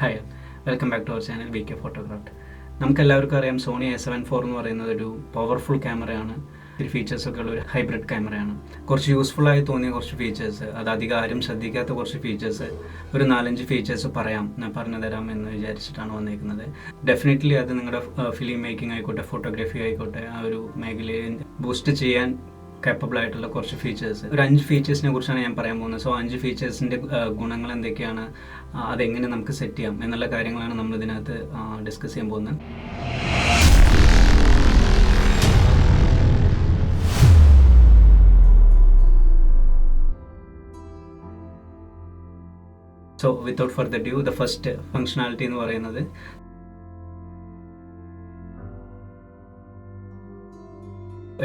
Hi welcome back to our channel V K photograph നമുക്ക് എല്ലാവർക്കും അറിയാം സോണി എ സെവൻ ഫോർ എന്ന് പറയുന്നത് ഒരു പവർഫുൾ ക്യാമറയാണ് ഒരു ഫീച്ചേഴ്സ് ഒക്കെ ഉള്ള ഒരു ഹൈബ്രിഡ് ക്യാമറയാണ് കുറച്ച് യൂസ്ഫുൾ ആയി തോന്നിയ കുറച്ച് ഫീച്ചേഴ്സ് അത് അധികം ആരും ശ്രദ്ധിക്കാത്ത കുറച്ച് ഫീച്ചേഴ്സ് ഒരു നാലഞ്ച് ഫീച്ചേഴ്സ് പറയാം ഞാൻ പറഞ്ഞു തരാം എന്ന് വിചാരിച്ചിട്ടാണ് വന്നിരിക്കുന്നത് ഡെഫിനറ്റ്ലി അത് നിങ്ങളുടെ ഫിലിം മേക്കിംഗ് ആയിക്കോട്ടെ ഫോട്ടോഗ്രാഫി ആയിക്കോട്ടെ ആ ഒരു മേഖലയെ ബൂസ്റ്റ് ചെയ്യാൻ കേപ്പബിൾ ആയിട്ടുള്ള കുറച്ച് ഫീച്ചേഴ്സ് ഒരു അഞ്ച് ഫീച്ചേഴ്സിനെ കുറിച്ചാണ് ഞാൻ പറയാൻ പോകുന്നത്. സോ അഞ്ച് ഫീച്ചേഴ്സിന്റെ ഗുണങ്ങൾ എന്തൊക്കെയാണ്? അതെങ്ങനെ നമുക്ക് സെറ്റ് ചെയ്യാം എന്നുള്ള കാര്യങ്ങളാണ് നമ്മൾ ഇതിനകത്ത് ഡിസ്കസ് ചെയ്യാൻ പോകുന്നത്. So without further ado the first functionality എന്ന് പറയുന്നത്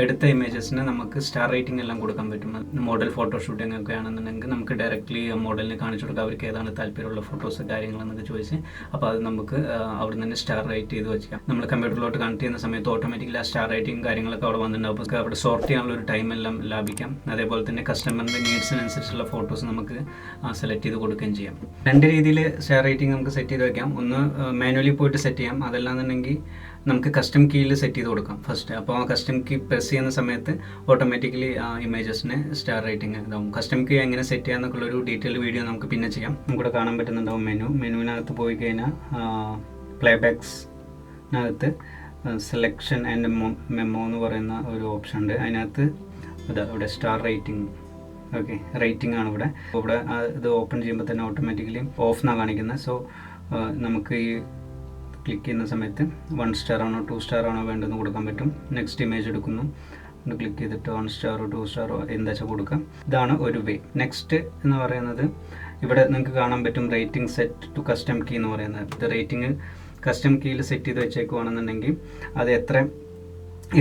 എടുത്ത ഇമേജസിന് നമുക്ക് സ്റ്റാർ റേറ്റിംഗ് എല്ലാം കൊടുക്കാൻ പറ്റും. മോഡൽ ഫോട്ടോ ഷൂട്ടിംഗ് ഒക്കെ ആണെന്നുണ്ടെങ്കിൽ നമുക്ക് ഡയറക്റ്റ്ലി മോഡലിന് കാണിച്ചു കൊടുക്കാം അവർക്ക് ഏതാണ് താല്പര്യമുള്ള ഫോട്ടോസ് കാര്യങ്ങളെന്നൊക്കെ ചോദിച്ച് അപ്പോൾ അത് നമുക്ക് അവിടെ നിന്ന് സ്റ്റാർ റേറ്റ് ചെയ്ത് വെക്കാം. നമ്മൾ കമ്പ്യൂട്ടറിലോട്ട് കണക്ട് ചെയ്യുന്ന സമയത്ത് ഓട്ടോമാറ്റിക്കലി ആ സ്റ്റാർ റേറ്റിംഗ് കാര്യങ്ങളൊക്കെ അവിടെ വന്നിട്ടുണ്ടാവും. നമുക്ക് അവിടെ സോർട്ട് ചെയ്യാനുള്ള ഒരു ടൈം എല്ലാം ലാഭിക്കാം. അതേപോലെ തന്നെ കസ്റ്റമറിന്റെ നീഡ്സിനനുസരിച്ചുള്ള ഫോട്ടോസ് നമുക്ക് സെലക്ട് ചെയ്ത് കൊടുക്കുകയും ചെയ്യാം. രണ്ട് രീതിയിൽ സ്റ്റാർ റേറ്റിംഗ് നമുക്ക് സെറ്റ് ചെയ്ത് വെക്കാം. ഒന്ന് മാനുവലി പോയിട്ട് സെറ്റ് ചെയ്യാം. അതല്ലാന്നുണ്ടെങ്കിൽ നമുക്ക് കസ്റ്റം കീയിൽ സെറ്റ് ചെയ്ത് കൊടുക്കാം ഫസ്റ്റ് അപ്പോൾ ആ കസ്റ്റം കീ പ്രസ് ചെയ്യുന്ന സമയത്ത് ഓട്ടോമാറ്റിക്കലി ആ ഇമേജസിന് സ്റ്റാർ റേറ്റിംഗ് ഇതാവും. കസ്റ്റം കീ എങ്ങനെ സെറ്റ് ചെയ്യാന്നൊക്കെയുള്ള ഒരു ഡീറ്റെയിൽ വീഡിയോ നമുക്ക് പിന്നെ ചെയ്യാം. നമുക്കിവിടെ കാണാൻ പറ്റുന്നുണ്ടാവും മെനു മെനുവിനകത്ത് പോയി കഴിഞ്ഞാൽ പ്ലേബാക്സിനകത്ത് സെലക്ഷൻ ആൻഡ് മെമ്മോ എന്ന് പറയുന്ന ഒരു ഓപ്ഷൻ ഉണ്ട്. അതിനകത്ത് ഇതാ ഇവിടെ സ്റ്റാർ റേറ്റിംഗ് ഓക്കെ റേറ്റിംഗ് ആണ് ഇവിടെ. ഇവിടെ ഇത് ഓപ്പൺ ചെയ്യുമ്പോൾ തന്നെ ഓട്ടോമാറ്റിക്കലി ഓഫ് എന്നാണ് കാണിക്കുന്നത് സോ നമുക്ക് ഈ ക്ലിക്ക് ചെയ്യുന്ന സമയത്ത് വൺ സ്റ്റാർ ആണോ ടു സ്റ്റാർ ആണോ വേണ്ടതെന്ന് കൊടുക്കാൻ പറ്റും. നെക്സ്റ്റ് ഇമേജ് എടുക്കുന്നു. ഒന്ന് ക്ലിക്ക് ചെയ്തിട്ട് വൺ സ്റ്റാറോ ടു സ്റ്റാറോ എന്താ വെച്ചാൽ കൊടുക്കാം ഇതാണ് ഒരു വേ നെക്സ്റ്റ് എന്ന് പറയുന്നത് ഇവിടെ നിങ്ങൾക്ക് കാണാൻ പറ്റും rating set to custom key എന്ന് പറയുന്നത്. ഇത് റേറ്റിംഗ് കസ്റ്റം കീയിൽ സെറ്റ് ചെയ്ത് വെച്ചേക്കുവാണെന്നുണ്ടെങ്കിൽ അത് എത്ര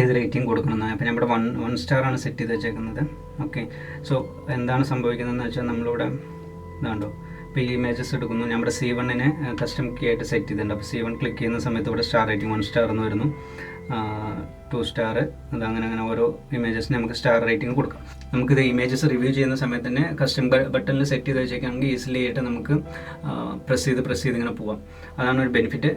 ഏത് റേറ്റിംഗ് കൊടുക്കണമെന്നാണ്. അപ്പോൾ നമ്മുടെ വൺ വൺ സ്റ്റാർ ആണ് സെറ്റ് ചെയ്ത് വെച്ചേക്കുന്നത്. ഓക്കെ സോ എന്താണ് സംഭവിക്കുന്നതെന്ന് വെച്ചാൽ നമ്മളിവിടെ ഇതാണ്ടോ ഈ ഇമേജസ് എടുക്കുന്നു. നമ്മുടെ സി വണ്ണിനെ കസ്റ്റം കീ ആയിട്ട് സെറ്റ് ചെയ്തിട്ടുണ്ട്. അപ്പോൾ സി വൺ ക്ലിക്ക് ചെയ്യുന്ന സമയത്ത് ഇവിടെ സ്റ്റാർ റേറ്റിംഗ് വൺ സ്റ്റാർ എന്ന് വരുന്നു. ടു സ്റ്റാർ അത് അങ്ങനെ അങ്ങനെ ഓരോ ഇമേജസിന് നമുക്ക് സ്റ്റാർ റേറ്റിംഗ് കൊടുക്കാം. നമുക്കിത് ഇമേജസ് റിവ്യൂ ചെയ്യുന്ന സമയത്ത് തന്നെ കസ്റ്റം ബട്ടണിൽ സെറ്റ് ചെയ്ത് വെച്ചേക്കാണെങ്കിൽ ഈസിലി ആയിട്ട് നമുക്ക് പ്രസ് ചെയ്ത് പ്രസ് ചെയ്ത് ഇങ്ങനെ പോവാം. അതാണ് ഒരു ബെനിഫിറ്റ്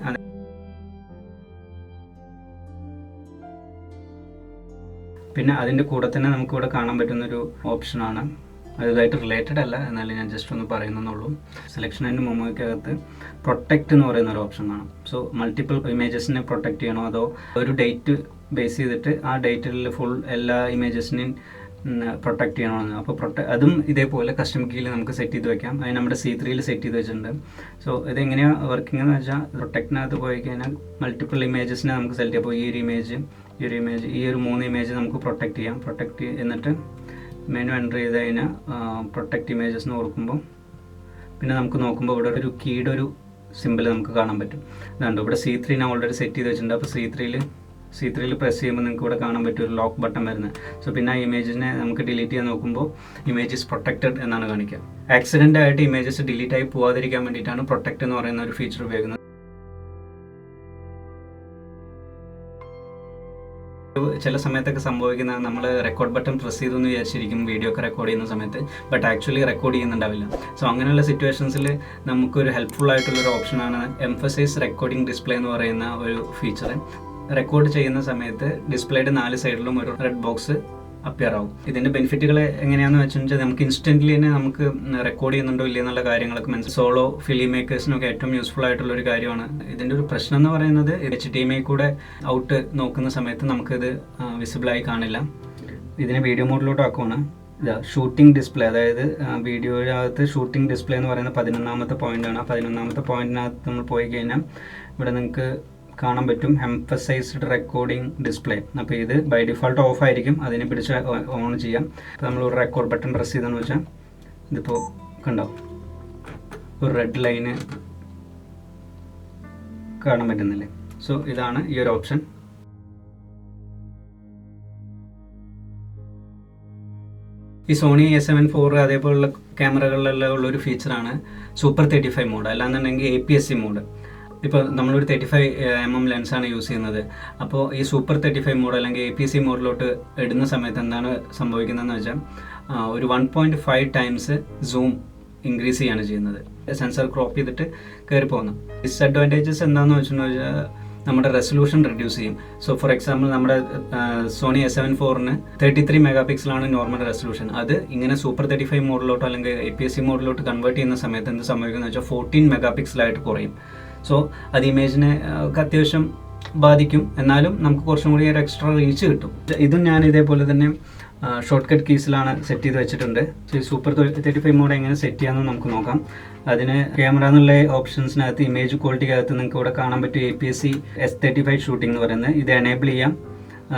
പിന്നെ അതിന്റെ കൂടെ തന്നെ നമുക്കിവിടെ കാണാൻ പറ്റുന്നൊരു ഓപ്ഷനാണ് അതുമായിട്ട് റിലേറ്റഡ് അല്ല. എന്നാലും ഞാൻ ജസ്റ്റ് ഒന്ന് പറയുന്നുള്ളൂ സെലക്ഷൻ ആൻഡ് മൊമോയ്ക്കകത്ത് പ്രൊട്ടക്റ്റ് എന്ന് പറയുന്ന ഒരു ഓപ്ഷൻ കാണും. സോ മൾട്ടിപ്പിൾ ഇമേജസിനെ പ്രൊട്ടക്റ്റ് ചെയ്യണോ അതോ ഒരു ഡേറ്റ് ബേസ് ചെയ്തിട്ട് ആ ഡേറ്റിൽ ഫുൾ എല്ലാ ഇമേജസിനെയും പ്രൊട്ടക്റ്റ് ചെയ്യണമെന്ന് അപ്പോൾ പ്രൊട്ട അതും ഇതേപോലെ കസ്റ്റം കീയിൽ നമുക്ക് സെറ്റ് ചെയ്ത് വെക്കാം. അത് നമ്മുടെ സി ത്രീയിൽ സെറ്റ് ചെയ്ത് വെച്ചിട്ടുണ്ട്. സോ ഇതെങ്ങനെയാണ് വർക്കിംഗ് എന്ന് വെച്ചാൽ പ്രൊട്ടക്റ്റിനകത്ത് പോയി കഴിഞ്ഞാൽ മൾട്ടിപ്പിൾ ഇമേജസിനെ നമുക്ക് സെലക്ട് ചെയ്യാം. അപ്പോൾ ഈ ഒരു ഇമേജ് ഈ ഒരു ഇമേജ് ഈ ഒരു മൂന്ന് ഇമേജ് നമുക്ക് പ്രൊട്ടക്റ്റ് ചെയ്യാം. പ്രൊട്ടക്റ്റ് എന്നിട്ട് മെനു എന്റർ ചെയ്ത് കഴിഞ്ഞാൽ പ്രൊട്ടക്റ്റ് ഇമേജസ് എന്ന് ഓർക്കുമ്പോൾ പിന്നെ നമുക്ക് നോക്കുമ്പോൾ ഇവിടെ ഒരു കീയുടെ ഒരു സിമ്പിൾ നമുക്ക് കാണാൻ പറ്റും. ഇതുണ്ട് ഇവിടെ സി ത്രീ ഞാൻ ഓൾറെഡി സെറ്റ് ചെയ്ത് വെച്ചിട്ടുണ്ട്. അപ്പോൾ സി ത്രീയിൽ സി ത്രീയിൽ പ്രസ് ചെയ്യുമ്പോൾ നിങ്ങൾക്ക് ഇവിടെ കാണാൻ പറ്റും ഒരു ലോക്ക് ബട്ടൺ വരുന്നത്. സോ പിന്നെ ആ ഇമേജിനെ നമുക്ക് ഡിലീറ്റ് ചെയ്യാൻ നോക്കുമ്പോൾ ഇമേജ് ഇസ് പ്രൊട്ടക്റ്റഡ് എന്നാണ് കാണിക്കുക. ആക്സിഡന്റ് ആയിട്ട് ഇമേജസ് ഡിലീറ്റ് ആയി പോകാതിരിക്കാൻ വേണ്ടിയിട്ടാണ് പ്രൊട്ടക്റ്റ് എന്ന് പറയുന്ന ഒരു ഫീച്ചർ ഉപയോഗിക്കുന്നത്. ചില സമയത്തൊക്കെ സംഭവിക്കുന്ന നമ്മൾ റെക്കോർഡ് ബട്ടൺ പ്രസ് ചെയ്തു എന്ന് വിചാരിച്ചിരിക്കും വീഡിയോ ഒക്കെ റെക്കോർഡ് ചെയ്യുന്ന സമയത്ത്. ബട്ട് ആക്ച്വലി റെക്കോർഡ് ചെയ്യുന്നുണ്ടാവില്ല. സോ അങ്ങനെയുള്ള സിറ്റുവേഷൻസിൽ നമുക്കൊരു ഹെൽപ്ഫുൾ ആയിട്ടുള്ളൊരു ഓപ്ഷനാണ് എംഫസൈസ് റെക്കോർഡിംഗ് ഡിസ്പ്ലേ എന്ന് പറയുന്ന ഒരു ഫീച്ചർ റെക്കോർഡ് ചെയ്യുന്ന സമയത്ത് ഡിസ്പ്ലേയുടെ നാല് സൈഡിലും ഒരു റെഡ് ബോക്സ് അപ്പിയർ ആവും. ഇതിന്റെ ബെനിഫിറ്റുകൾ എങ്ങനെയാണെന്ന് വെച്ചാൽ നമുക്ക് ഇൻസ്റ്റന്റ്ലി തന്നെ നമുക്ക് റെക്കോർഡ് ചെയ്യുന്നുണ്ടോ ഇല്ല എന്നുള്ള കാര്യങ്ങളൊക്കെ മനസ്സിൽ സോളോ ഫിലിം മേക്കേഴ്സിനൊക്കെ ഏറ്റവും യൂസ്ഫുൾ ആയിട്ടുള്ള ഒരു കാര്യമാണ്. ഇതിന്റെ ഒരു പ്രശ്നം എന്ന് പറയുന്നത് എച്ച് ഡി എം ഐ കൂടെ ഔട്ട് നോക്കുന്ന സമയത്ത് നമുക്കിത് വിസിബിൾ ആയി കാണില്ല. ഇതിനെ വീഡിയോ മോഡിലോട്ട് ആക്കുവാണ്. ഷൂട്ടിംഗ് ഡിസ്പ്ലേ അതായത് വീഡിയോയിനകത്ത് ഷൂട്ടിംഗ് ഡിസ്പ്ലേ എന്ന് പറയുന്ന പതിനൊന്നാമത്തെ പോയിന്റാണ് ആ പതിനൊന്നാമത്തെ പോയിന്റിനകത്ത് നമ്മൾ പോയി കഴിഞ്ഞാൽ ഇവിടെ നിങ്ങൾക്ക് കാണാൻ പറ്റും. എംഫസൈസ്ഡ് റെക്കോർഡിംഗ് ഡിസ്പ്ലേ അപ്പോൾ ഇത് ബൈ ഡിഫോൾട്ട് ഓഫ് ആയിരിക്കും. അതിനെ പിടിച്ച് ഓൺ ചെയ്യാം. അപ്പോൾ നമ്മൾ ഒരു റെക്കോർഡ് ബട്ടൺ പ്രസ് ചെയ്തെന്ന് വെച്ചാൽ ഇതിപ്പോൾ കണ്ടോ? ഒരു റെഡ് ലൈന് കാണാൻ പറ്റുന്നില്ലേ? സോ ഇതാണ് ഈ ഒരു ഓപ്ഷൻ ഈ സോണി എസ് സെവൻ ഫോർ അതേപോലുള്ള ക്യാമറകളിലെല്ലാം ഉള്ള ഒരു ഫീച്ചറാണ് സൂപ്പർ തേർട്ടി ഫൈവ് മോഡ് അല്ലാന്നുണ്ടെങ്കിൽ A P S C mode ഇപ്പോൾ നമ്മളൊരു തേർട്ടി ഫൈവ് എം എം ലെൻസാണ് യൂസ് ചെയ്യുന്നത്. അപ്പോൾ ഈ സൂപ്പർ തേർട്ടി ഫൈവ് മോഡ് അല്ലെങ്കിൽ എ പി സി മോഡിലോട്ട് ഇടുന്ന സമയത്ത് എന്താണ് സംഭവിക്കുന്നതെന്ന് വെച്ചാൽ ഒരു one point five times zoom increase ചെയ്യാണ് ചെയ്യുന്നത്. സെൻസർ ക്രോപ്പ് ചെയ്തിട്ട് കയറി പോകുന്നു ഡിസ്അഡ്വാന്റേജസ് എന്താണെന്ന് വെച്ചിട്ടുണ്ടെങ്കിൽ നമ്മുടെ റെസൊല്യൂഷൻ റെഡ്യൂസ് ചെയ്യും. സോ ഫോർ എക്സാമ്പിൾ നമ്മുടെ സോണി എസ് സെവൻ ഫോറിന് തേർട്ടി ത്രീ മെഗാ പിക്സലാണ് നോർമൽ റെസൊല്യൂഷൻ അത് ഇങ്ങനെ സൂപ്പർ തേർട്ടി ഫൈവ് മോഡിലോട്ടോ അല്ലെങ്കിൽ എ പി എസ് സി മോഡിലോട്ട് കൺവേർട്ട് ചെയ്യുന്ന സമയത്ത് എന്ത് സംഭവിക്കുന്നത് വെച്ചാൽ ഫോർട്ടീൻ മെഗാ പിക്സലായിട്ട് കുറയും. സോ അത് ഇമേജിനെ അത്യാവശ്യം ബാധിക്കും. എന്നാലും നമുക്ക് കുറച്ചും കൂടി ഒരു എക്സ്ട്രാ റീച്ച് കിട്ടും. ഇതും ഞാൻ ഇതേപോലെ തന്നെ ഷോർട്ട് കട്ട് കീസിലാണ് സെറ്റ് ചെയ്ത് വെച്ചിട്ടുണ്ട്. സൂപ്പർ തേർട്ടി ഫൈവ് മോഡ് എങ്ങനെ സെറ്റ് ചെയ്യാമെന്ന് നമുക്ക് നോക്കാം. അതിന് ക്യാമറ എന്നുള്ള ഓപ്ഷൻസിനകത്ത് ഇമേജ് ക്വാളിറ്റിക്കകത്ത് നിങ്ങൾക്ക് ഇവിടെ കാണാൻ പറ്റും A P S C S thirty five shooting എന്ന് പറയുന്നത്. ഇത് എനേബിൾ ചെയ്യാം.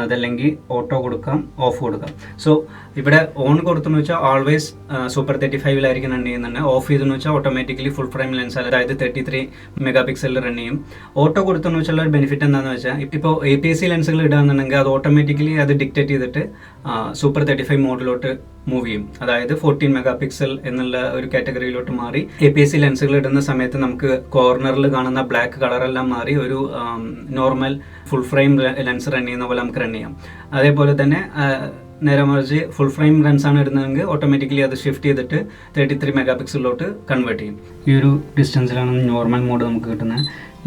അതല്ലെങ്കിൽ ഓട്ടോ കൊടുക്കാം ഓഫ് കൊടുക്കാം. സോ ഇവിടെ ഓൺ കൊടുത്തെന്ന് വെച്ചാൽ ഓൾവേസ് സൂപ്പർ തേർട്ടി ഫൈവിലായിരിക്കും റൺ ചെയ്യുന്നുണ്ട്. ഓഫ് ചെയ്തെന്ന് വെച്ചാൽ ഓട്ടോമാറ്റിക്കലി ഫുൾ ഫ്രെയിം ലെൻസ് അതായത് തേർട്ടി ത്രീ മെഗാ പിക്സലിൽ റൺ ചെയ്യും. ഓട്ടോ കൊടുത്തെന്ന് വെച്ചാൽ ഒരു ബെനിഫിറ്റ് എന്താണെന്ന് വെച്ചാൽ ഇപ്പോൾ എ പി എസ് സി ലെൻസുകൾ ഇടുകയാണെന്നുണ്ടെങ്കിൽ അത് ഓട്ടോമാറ്റിക്കലി അത് ഡിക്റ്റേറ്റ് ചെയ്തിട്ട് സൂപ്പർ തേർട്ടി ഫൈവ് മോഡിലോട്ട് മൂവ് ചെയ്യും. അതായത് ഫോർട്ടീൻ മെഗാ പിക്സൽ എന്നുള്ള ഒരു കാറ്റഗറിയിലോട്ട് മാറി എ പി എസ് സി ലെൻസുകൾ ഇടുന്ന സമയത്ത് നമുക്ക് കോർണറിൽ കാണുന്ന ബ്ലാക്ക് കളറെല്ലാം മാറി ഒരു normal full frame lens run ചെയ്യുന്ന പോലെ നമുക്ക് റൺ ചെയ്യാം. അതേപോലെ തന്നെ നേരെ മറിച്ച് ഫുൾ ഫ്രെയിം ലെൻസ് ആണ് ഇടുന്നതെങ്കിൽ ഓട്ടോമാറ്റിക്കലി അത് ഷിഫ്റ്റ് ചെയ്തിട്ട് തേർട്ടി ത്രീ മെഗാ പിക്സലിലോട്ട് കൺവേർട്ട് ചെയ്യും. ഈ ഒരു ഡിസ്റ്റൻസിലാണ് നോർമൽ മോഡ് നമുക്ക് കിട്ടുന്നത്.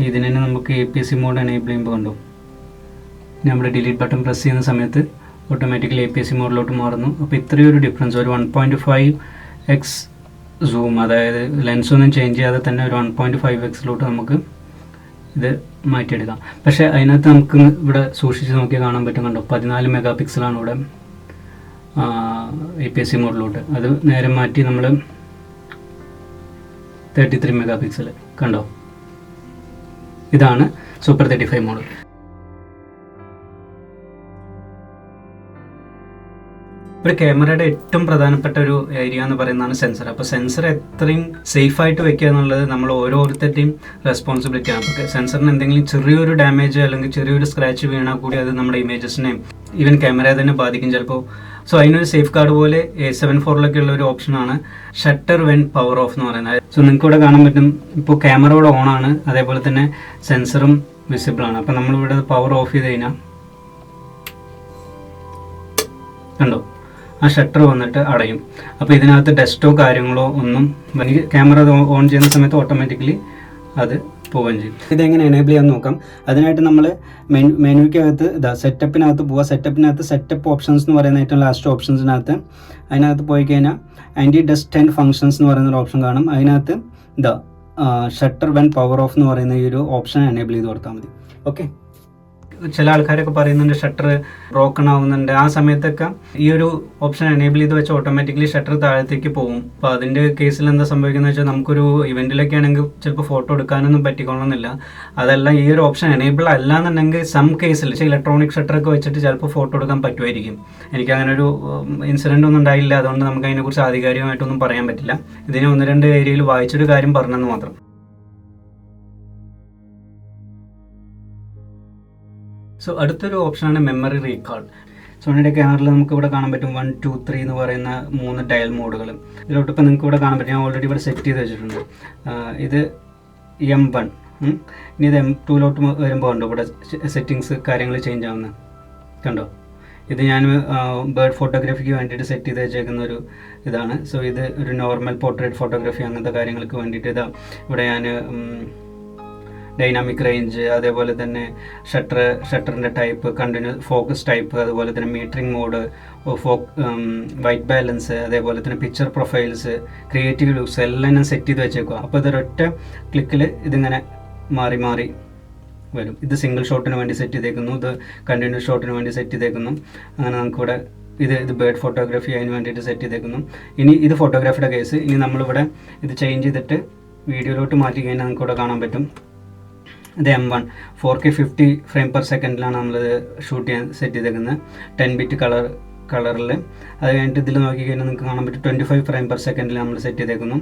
ഇതിന് തന്നെ നമുക്ക് A P S C mode enable ചെയ്യുമ്പോൾ കണ്ടു? നമ്മൾ ഡിലീറ്റ് ബട്ടൺ പ്രസ് ചെയ്യുന്ന സമയത്ത് automatically A P S C മോഡിലോട്ട് മാറുന്നു. അപ്പോൾ ഇത്രയൊരു ഡിഫറൻസ് ഒരു one point five X zoom അതായത് ലെൻസ് ഒന്നും ചേഞ്ച് ചെയ്യാതെ തന്നെ ഒരു വൺ പോയിന്റ് ഫൈവ് എക്സിലോട്ട് നമുക്ക് ഇത് മാറ്റിയെടുക്കാം. പക്ഷേ അതിനകത്ത് നമുക്ക് ഇവിടെ സൂക്ഷിച്ച് നോക്കിയാൽ കാണാൻ പറ്റും കണ്ടോ? പതിനാല് മെഗാ പിക്സലാണ് ഇവിടെ എ പി എസ് സി മോഡിലോട്ട് അത് നേരെ മാറ്റി നമ്മൾ തേർട്ടി ത്രീ മെഗാ പിക്സൽ കണ്ടോ? ഇതാണ് സൂപ്പർ തേർട്ടി ഫൈവ് മോഡൽ ഒരു ക്യാമറയുടെ ഏറ്റവും പ്രധാനപ്പെട്ട ഒരു ഏരിയ എന്ന് പറയുന്നതാണ് സെൻസർ അപ്പോൾ സെൻസർ എത്രയും സേഫ് ആയിട്ട് വെക്കുക എന്നുള്ളത് നമ്മൾ ഓരോരുത്തരുടെയും റെസ്പോൺസിബിലിറ്റി ആണ്. അപ്പോൾ സെൻസറിന് എന്തെങ്കിലും ചെറിയൊരു ഡാമേജ് അല്ലെങ്കിൽ ചെറിയൊരു സ്ക്രാച്ച് വീണാൽ കൂടി അത് നമ്മുടെ ഇമേജസിനെയും ഈവൻ ക്യാമറയെ തന്നെ ബാധിക്കും ചിലപ്പോൾ സോ അതിനൊരു സേഫ് ഗാർഡ് പോലെ സെവൻ ഫോറിലൊക്കെ ഉള്ള ഒരു ഓപ്ഷനാണ് ഷട്ടർ വെൻ പവർ ഓഫ് എന്ന് പറയുന്നത്. സോ നിങ്ങൾക്ക് ഇവിടെ കാണാൻ പറ്റും ഇപ്പോൾ ക്യാമറ ഇവിടെ ഓൺ ആണ്. അതേപോലെ തന്നെ സെൻസറും വിസിബിൾ ആണ്. അപ്പോൾ നമ്മളിവിടെ പവർ ഓഫ് ചെയ്ത് കഴിഞ്ഞാൽ കണ്ടോ? ആ ഷട്ടർ വന്നിട്ട് അടയും. അപ്പോൾ ഇതിനകത്ത് ഡസ്റ്റോ കാര്യങ്ങളോ ഒന്നും എനിക്ക് ക്യാമറ ഓൺ ചെയ്യുന്ന സമയത്ത് ഓട്ടോമാറ്റിക്കലി അത് പോവുകയും ചെയ്യും. ഇതെങ്ങനെ എനേബിൾ ചെയ്യാൻ നോക്കാം. അതിനായിട്ട് നമ്മൾ മെനു മെനുക്കകത്ത് ഇതാ സെറ്റപ്പിനകത്ത് പോവുക സെറ്റപ്പിനകത്ത് സെറ്റപ്പ് ഓപ്ഷൻസ് എന്ന് പറയുന്ന ഏറ്റവും ലാസ്റ്റ് ഓപ്ഷൻസിനകത്ത് അതിനകത്ത് പോയി കഴിഞ്ഞാൽ ആന്റി ഡസ്റ്റ് ആൻഡ് ഫങ്ഷൻസ് എന്ന് പറയുന്ന ഒരു ഓപ്ഷൻ കാണും. അതിനകത്ത് ഇതാ ഷട്ടർ വെൻ പവർ ഓഫ് എന്ന് പറയുന്ന ഈ ഒരു ഓപ്ഷൻ എനേബിൾ ചെയ്ത് കൊടുത്താൽ മതി. ഓക്കെ ചില ആൾക്കാരൊക്കെ പറയുന്നുണ്ട് ഷട്ടർ ബ്രോക്കൺ ആവുന്നുണ്ട്. ആ സമയത്തൊക്കെ ഈ ഒരു ഓപ്ഷൻ എനേബിൾ ചെയ്ത് വെച്ച് ഓട്ടോമാറ്റിക്കലി ഷട്ടർ താഴത്തേക്ക് പോകും. അപ്പോൾ അതിന്റെ കേസിൽ എന്താ സംഭവിക്കുന്നത് വെച്ചാൽ നമുക്കൊരു ഇവന്റിലൊക്കെ ആണെങ്കിൽ ചിലപ്പോൾ ഫോട്ടോ എടുക്കാനൊന്നും പറ്റിക്കൊള്ളുന്നില്ല അതെല്ലാം ഈ ഒരു ഓപ്ഷൻ എനേബിൾ അല്ല എന്നുണ്ടെങ്കിൽ സം കേസിൽ ഇലക്ട്രോണിക് ഷട്ടർ ഷട്ടറൊക്കെ വെച്ചിട്ട് ചിലപ്പോൾ ഫോട്ടോ എടുക്കാൻ പറ്റുമായിരിക്കും. എനിക്ക് അങ്ങനെ ഒരു ഇൻസിഡന്റ് ഒന്നും ഉണ്ടായില്ല. അതുകൊണ്ട് നമുക്ക് അതിനെക്കുറിച്ച് ആധികാരികമായിട്ടൊന്നും പറയാൻ പറ്റില്ല. ഇതിനെ ഒന്ന് രണ്ട് ഏരിയയിൽ വായിച്ചൊരു കാര്യം പറഞ്ഞെന്ന് മാത്രം. സോ അടുത്തൊരു ഓപ്ഷനാണ് മെമ്മറി റീകാൾ സോണിയുടെ ക്യാമറയിൽ നമുക്ക് ഇവിടെ കാണാൻ പറ്റും വൺ ടു ത്രീ എന്ന് പറയുന്ന മൂന്ന് ഡയൽ മോഡുകൾ ഇതിലോട്ട് നിങ്ങൾക്ക് ഇവിടെ കാണാൻ പറ്റും. ഞാൻ ഓൾറെഡി ഇവിടെ സെറ്റ് ചെയ്ത് വെച്ചിട്ടുണ്ട്. ഇത് എം വൺ ഇനി ഇത് എം ടൂലോട്ട് വരുമ്പോൾ ഉണ്ടോ ഇവിടെ സെറ്റിങ്സ് കാര്യങ്ങൾ ചേഞ്ച് ആവുന്നത് കണ്ടോ? ഇത് ഞാൻ ബേർഡ് ഫോട്ടോഗ്രാഫിക്ക് വേണ്ടിയിട്ട് സെറ്റ് ചെയ്ത് വെച്ചേക്കുന്ന ഒരു ഇതാണ്. സോ ഇത് ഒരു നോർമൽ പോർട്രേറ്റ് ഫോട്ടോഗ്രാഫി അങ്ങനത്തെ കാര്യങ്ങൾക്ക് വേണ്ടിയിട്ട് ഇതാ. ഇവിടെ ഞാൻ ഡൈനാമിക് റേഞ്ച് അതേപോലെ തന്നെ ഷട്ടർ ഷട്ടറിന്റെ ടൈപ്പ് കണ്ടിന്യൂ ഫോക്കസ് ടൈപ്പ് അതുപോലെ തന്നെ metering mode for white balance അതേപോലെ തന്നെ പിക്ചർ പ്രൊഫൈൽസ് ക്രിയേറ്റീവ് ലുക്സ് എല്ലാം ഞാൻ സെറ്റ് ചെയ്ത് വെച്ചേക്കുക അപ്പോൾ ഇതൊരൊറ്റ ക്ലിക്കിൽ ഇതിങ്ങനെ മാറി മാറി വരും. ഇത് സിംഗിൾ ഷോട്ടിന് വേണ്ടി സെറ്റ് ചെയ്തേക്കുന്നു ഇത് കണ്ടിന്യൂ ഷോട്ടിന് വേണ്ടി സെറ്റ് ചെയ്തേക്കുന്നു. അങ്ങനെ നമുക്കിവിടെ ഇത് ഇത് ബേർഡ് ഫോട്ടോഗ്രാഫി അതിന് വേണ്ടിയിട്ട് സെറ്റ് ചെയ്തേക്കുന്നു. ഇനി ഇത് ഫോട്ടോഗ്രാഫിയുടെ കേസ് ഇനി നമ്മളിവിടെ ഇത് ചേഞ്ച് ചെയ്തിട്ട് വീഡിയോയിലോട്ട് മാറ്റി കഴിഞ്ഞാൽ നമുക്കിവിടെ കാണാൻ പറ്റും. ഇത് M one four K fifty frame per സെക്കൻഡിലാണ് നമ്മളിത് ഷൂട്ട് ചെയ്യാൻ സെറ്റ് ചെയ്തേക്കുന്നത്. ടെൻ ബിറ്റ് കളർ കളറിൽ അത് കഴിഞ്ഞിട്ട് ഇതിൽ നോക്കിക്കഴിഞ്ഞാൽ നിങ്ങൾക്ക് കാണാൻ പറ്റും ട്വന്റി ഫൈവ് ഫ്രെയിം പെർ സെക്കൻഡിൽ നമ്മൾ സെറ്റ് ചെയ്തേക്കുന്നു.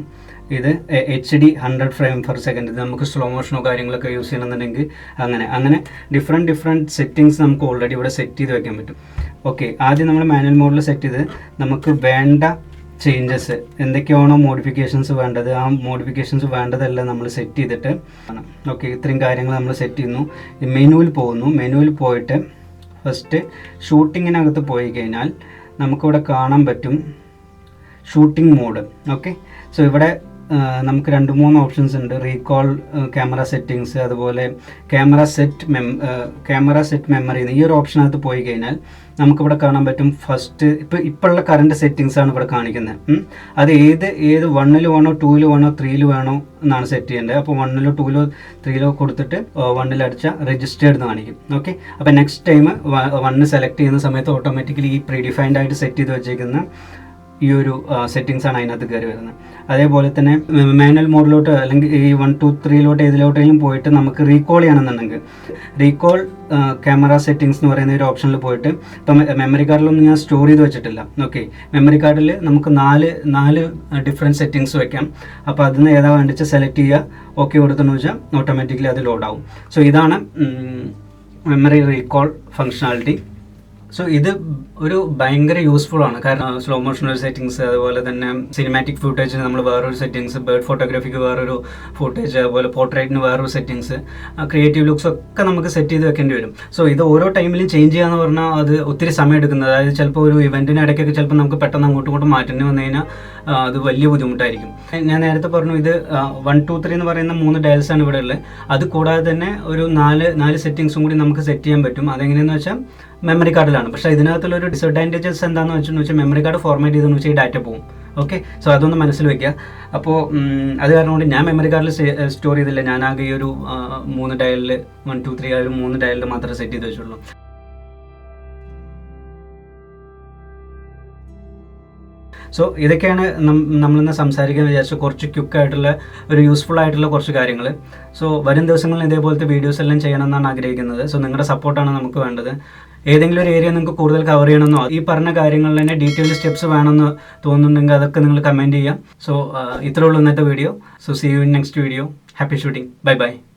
ഇത് H D hundred frame per second ഇത് നമുക്ക് സ്ലോ മോഷനോ കാര്യങ്ങളൊക്കെ യൂസ് ചെയ്യണമെന്നുണ്ടെങ്കിൽ അങ്ങനെ. അങ്ങനെ ഡിഫറെന്റ് ഡിഫറെന്റ് സെറ്റിങ്സ് നമുക്ക് ഓൾറെഡി ഇവിടെ സെറ്റ് ചെയ്ത് വെക്കാൻ പറ്റും. ഓക്കെ ആദ്യം നമ്മൾ മാനുവൽ മോഡിൽ സെറ്റ് ചെയ്ത് നമുക്ക് വേണ്ട ചേഞ്ചസ് എന്തൊക്കെയാണോ മോഡിഫിക്കേഷൻസ് വേണ്ടത്? ആ മോഡിഫിക്കേഷൻസ് വേണ്ടതെല്ലാം നമ്മൾ സെറ്റ് ചെയ്തിട്ട് ഓക്കെ ഇത്രയും കാര്യങ്ങൾ നമ്മൾ സെറ്റ് ചെയ്യുന്നു. മെനുവിൽ പോകുന്നു. മെനുവിൽ പോയിട്ട് ഫസ്റ്റ് ഷൂട്ടിങ്ങിനകത്ത് പോയി കഴിഞ്ഞാൽ നമുക്കിവിടെ കാണാൻ പറ്റും ഷൂട്ടിംഗ് മോഡ് ഓക്കെ സോ ഇവിടെ നമുക്ക് രണ്ട് മൂന്ന് ഓപ്ഷൻസ് ഉണ്ട്. റീകോൾ ക്യാമറ സെറ്റിങ്സ് അതുപോലെ ക്യാമറ സെറ്റ് മെം ക്യാമറ സെറ്റ് മെമ്മറി ഈ ഒരു ഓപ്ഷനകത്ത് പോയി കഴിഞ്ഞാൽ നമുക്കിവിടെ കാണാൻ പറ്റും ഫസ്റ്റ് ഇപ്പോൾ ഇപ്പോഴുള്ള കറണ്ട് സെറ്റിങ്സ് ആണ് ഇവിടെ കാണിക്കുന്നത് അത് ഏത് ഏത് വണ്ണിൽ വേണോ ടൂവിൽ വേണോ ത്രീയിൽ വേണോ എന്നാണ് സെറ്റ് ചെയ്യേണ്ടത്. അപ്പോൾ വണ്ണിലോ ടൂവിലോ ത്രീയിലോ കൊടുത്തിട്ട് വണ്ണിൽ അടിച്ച രജിസ്റ്റേർഡ് എന്ന് കാണിക്കും. ഓക്കെ അപ്പോൾ നെക്സ്റ്റ് ടൈം വണ്ണ് സെലക്ട് ചെയ്യുന്ന സമയത്ത് ഓട്ടോമാറ്റിക്കലി ഈ പ്രീഡിഫൈൻഡ് ആയിട്ട് സെറ്റ് ചെയ്ത് വെച്ചേക്കുന്ന ഈ ഒരു സെറ്റിങ്സ് ആണ് അതിനകത്ത് കയറി വരുന്നത്. അതേപോലെ തന്നെ മാനുവൽ മോഡിലോട്ട് അല്ലെങ്കിൽ ഈ വൺ ടു ത്രീയിലോട്ട് ഏതിലോട്ടെങ്കിലും പോയിട്ട് നമുക്ക് റീകോൾ ചെയ്യണമെന്നുണ്ടെങ്കിൽ റീകോൾ ക്യാമറ സെറ്റിങ്സ് എന്ന് പറയുന്ന ഒരു ഓപ്ഷനിൽ പോയിട്ട് ഇപ്പം മെമ്മറി കാർഡിലൊന്നും ഞാൻ സ്റ്റോർ ചെയ്ത് വെച്ചിട്ടില്ല. ഓക്കെ മെമ്മറി കാർഡിൽ നമുക്ക് നാല് നാല് ഡിഫറെന്റ് സെറ്റിങ്സ് വെക്കാം. അപ്പോൾ അതിൽ നിന്ന് ഏതാ വേണ്ടിച്ച് സെലക്ട് ചെയ്യുക ഓക്കെ കൊടുത്തെന്ന് വെച്ചാൽ ഓട്ടോമാറ്റിക്കലി അത് ലോഡാവും സോ ഇതാണ് മെമ്മറി റീകോൾ ഫങ്ഷണാലിറ്റി സോ ഇത് ഒരു ഭയങ്കര യൂസ്ഫുൾ ആണ്. കാരണം സ്ലോ മോഷൻ ഒരു സെറ്റിങ്സ് അതുപോലെ തന്നെ സിനിമാറ്റിക് ഫുട്ടേജ് നമ്മൾ വേറൊരു സെറ്റിങ്സ് ബേർഡ് ഫോട്ടോഗ്രാഫിക്ക് വേറൊരു ഫുട്ടേജ് അതുപോലെ പോർട്രേറ്റിന് വേറൊരു സെറ്റിങ്സ് ക്രിയേറ്റീവ് ലുക്സ് ഒക്കെ നമുക്ക് സെറ്റ് ചെയ്ത് വെക്കേണ്ടി വരും. സോ ഇത് ഓരോ ടൈമിലും ചേഞ്ച് ചെയ്യാന്ന് പറഞ്ഞാൽ അത് ഒത്തിരി സമയം എടുക്കുന്നത്. അതായത് ചിലപ്പോൾ ഒരു ഇവന്റിന് ഇടയ്ക്കൊക്കെ ചിലപ്പോൾ നമുക്ക് പെട്ടെന്ന് അങ്ങോട്ടും ഇങ്ങോട്ടും മാറ്റേണ്ടി വന്നു കഴിഞ്ഞാൽ അത് വലിയ ബുദ്ധിമുട്ടായിരിക്കും. ഞാൻ നേരത്തെ പറഞ്ഞു ഇത് വൺ ടു ത്രീ എന്ന് പറയുന്ന മൂന്ന് ഡയൽസ് ആണ് ഇവിടെ ഉള്ളത്. അത് കൂടാതെ തന്നെ ഒരു നാല് നാല് സെറ്റിങ്സും കൂടി നമുക്ക് സെറ്റ് ചെയ്യാൻ പറ്റും. അതെങ്ങനെയെന്ന് വെച്ചാൽ മെമ്മറി കാർഡിലാണ് പക്ഷേ ഇതിനകത്തുള്ള ഒരു ഡിസഡ്വാന്റേജസ് എന്താണെന്ന് വെച്ചെന്ന് വെച്ചാൽ മെമ്മറി കാർഡ് ഫോർമാറ്റ് ചെയ്തെന്ന് വെച്ചാൽ ഈ ഡാറ്റ പോകും. ഓക്കെ സോ അതൊന്ന് മനസ്സിൽ വെക്കുക അപ്പോൾ അത് കാരണം കൊണ്ട് ഞാൻ മെമ്മറി കാർഡിൽ സ്റ്റോർ ചെയ്തില്ല. ഞാൻ ആകെ ഈ ഒരു മൂന്ന് ഡയലിൽ വൺ ടു ത്രീ ആ ഒരു മൂന്ന് ഡയലിൽ മാത്രമേ സെറ്റ് ചെയ്ത് വെച്ചുള്ളൂ. സോ ഇതൊക്കെയാണ് നമ്മളിന്ന് സംസാരിക്കാൻ വിചാരിച്ച കുറച്ച് ക്വിക്ക് ആയിട്ടുള്ള ഒരു യൂസ്ഫുൾ ആയിട്ടുള്ള കുറച്ച് കാര്യങ്ങൾ സോ വരും ദിവസങ്ങളിൽ ഇതേപോലത്തെ വീഡിയോസ് എല്ലാം ചെയ്യണമെന്നാണ് ആഗ്രഹിക്കുന്നത്. സോ നിങ്ങളുടെ സപ്പോർട്ടാണ് നമുക്ക് വേണ്ടത്. ഏതെങ്കിലും ഒരു ഏരിയ നിങ്ങൾക്ക് കൂടുതൽ കവർ ചെയ്യണമെന്നോ ഈ പറഞ്ഞ കാര്യങ്ങളിൽ തന്നെ ഡീറ്റെയിൽ സ്റ്റെപ്സ് വേണമെന്ന് തോന്നുന്നുണ്ടെങ്കിൽ അതൊക്കെ നിങ്ങൾ കമന്റ് ചെയ്യാം. സോ ഇത്രയുള്ളൂ ഇന്നത്തെ video so see you in next video happy shooting bye bye